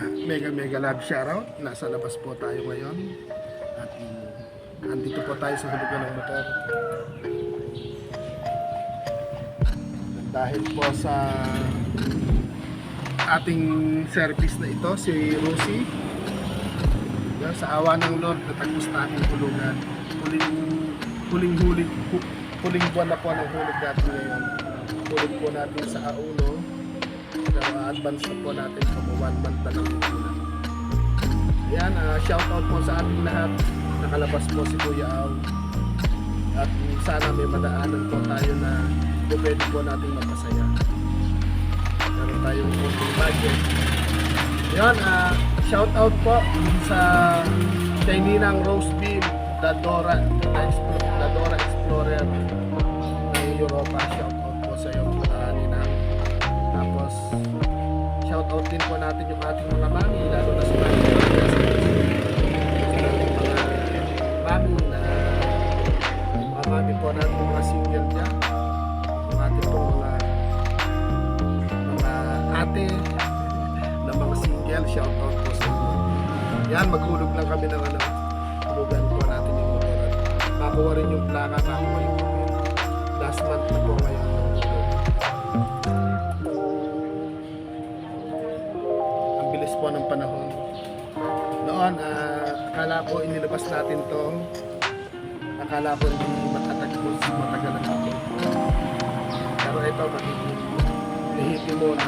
Mega mega love shoutout. Nasa labas po tayo ngayon. At mm, andito po tayo sa hulugan ng motor. Dahil po sa ating service na ito, si Rosie. Sa awa ng Lord, natagpos namin hulugan. Huling, huling, huling, hu- huling buwan na po ng hulog natin ngayon. Hulog po natin sa Aulo. Advance na po natin kung one month na lang yung kulang. Yan, ah, shout out po sa ating lahat. Nakalabas po si Kuya Au. At sana may madaanan po tayo na pwede po natin mapasaya. Meron tayong konting budget. Yan, ah, shout out po sa kay Ninang Rose Beam, Dadora, Dadora Explorer ng Europa. Shout shout out din po natin yung ating mga mami, lalo na sa mga mga mami na mga mami po natin, mga single dyan. Yung ating po mga mga ate na mga single, shout out po sa inyo. Yan, maghulog lang kami ng ano, hulugan po natin yung motor. Makuha rin yung plaka, makuha yung last month na po ngayon. Po ng panahon. Noon, ah, akala ko inilabas natin to. Akala ko hindi matatagpos, matagal na ito. Pero ito, lihiti mo na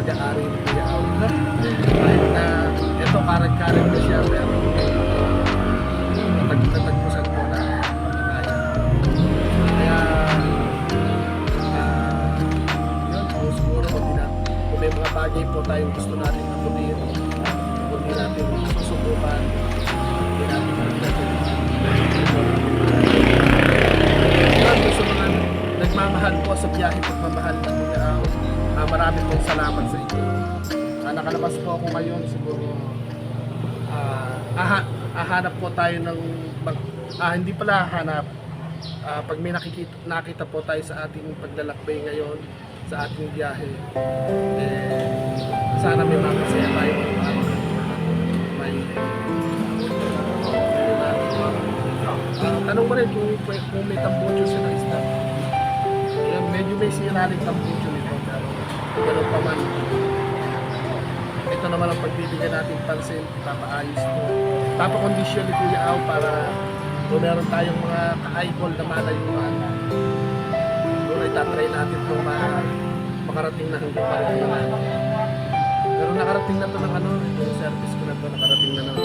mag-aari ng Kuya Au. Kahit na mga bagay po tayong gusto natin abutin, kung di natin susubukan, hindi natin magdagdag. Yun, gusto mga nagmamahal po sa biyahe pagmamahal ng Au. Ah, marami pong salamat sa inyo. Ah, nakalabas po ako ngayon siguro ah, aha, ahanap po tayo ng mag, ah, hindi pala hanap Ah, pag may nakikita, nakita po tayo sa ating paglalakbay ngayon sa ating biyahe. Eh, sana may mapasaya tayo may Ah, tanong mo rin kung, kung may tambucho sila isda. Ayan, medyo may sira rin tambucho nito pero ganun pa man. Ito naman ang pagbibigyan natin pansin ipapaayos ko papakondisyon ni Kuya Au para kung meron tayong mga ka-eyeball na malayuan natin itong ma makarating na hanggang Panginoon pero nakarating na to ng ano yung service ko na to nakarating na ng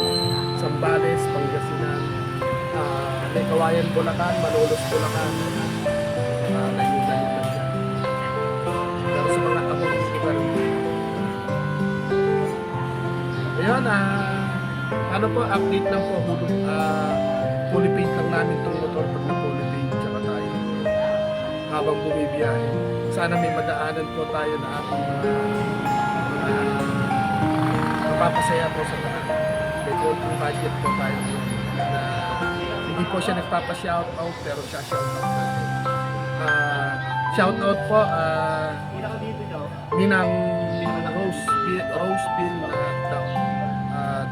Sambales, Pangasinan ah may Kawayan, Bulacan, Malolos, Bulacan. Uh, layo-layo na siya pero sa mga abot hindi pa rin. Ayun, ah, ano po, update lang po, hulog, ah, fully paid lang namin itong motor pag na habang bumibiyahe. Sana may madaanan po tayo na ating uh, mapapasaya po sa lahat. May konting budget po tayo na hindi po siya nagpapa-shout out pero siya shout out natin. Ah, shout out po, ah, Ninang Rose Bill, Rose Bill uh, uh,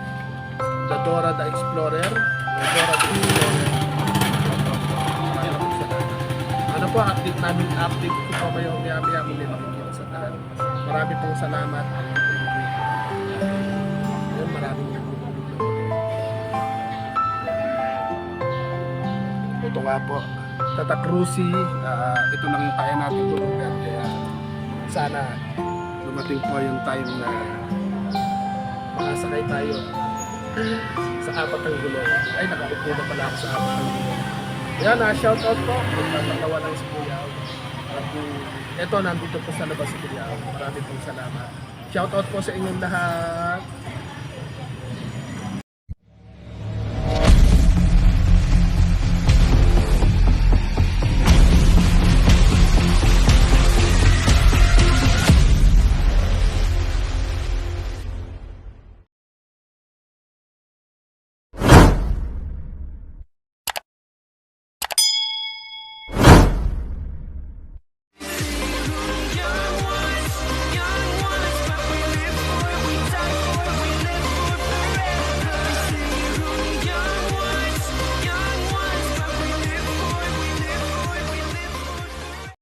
the Dora the Explorer. The Dora the Explorer. Po, update namin, update ko po kayo maya-maya kung may makikita sa daan. Marami pong salamat. Yun, maraming. Ito nga po, Tata Cruci, ah, ito lang yung kaya natin tulugan. Kaya sana dumating po yung time na makasakay tayo sa apat ng gulong. Ay, nakaupo na pala ako sa apat ng gulong. Yan, ah, shout out po. Magtatatawa ng si Kuya Au. At yung, eto, nandito po sa labas si Kuya Au. Marami pong salamat. Shout out po sa inyong lahat.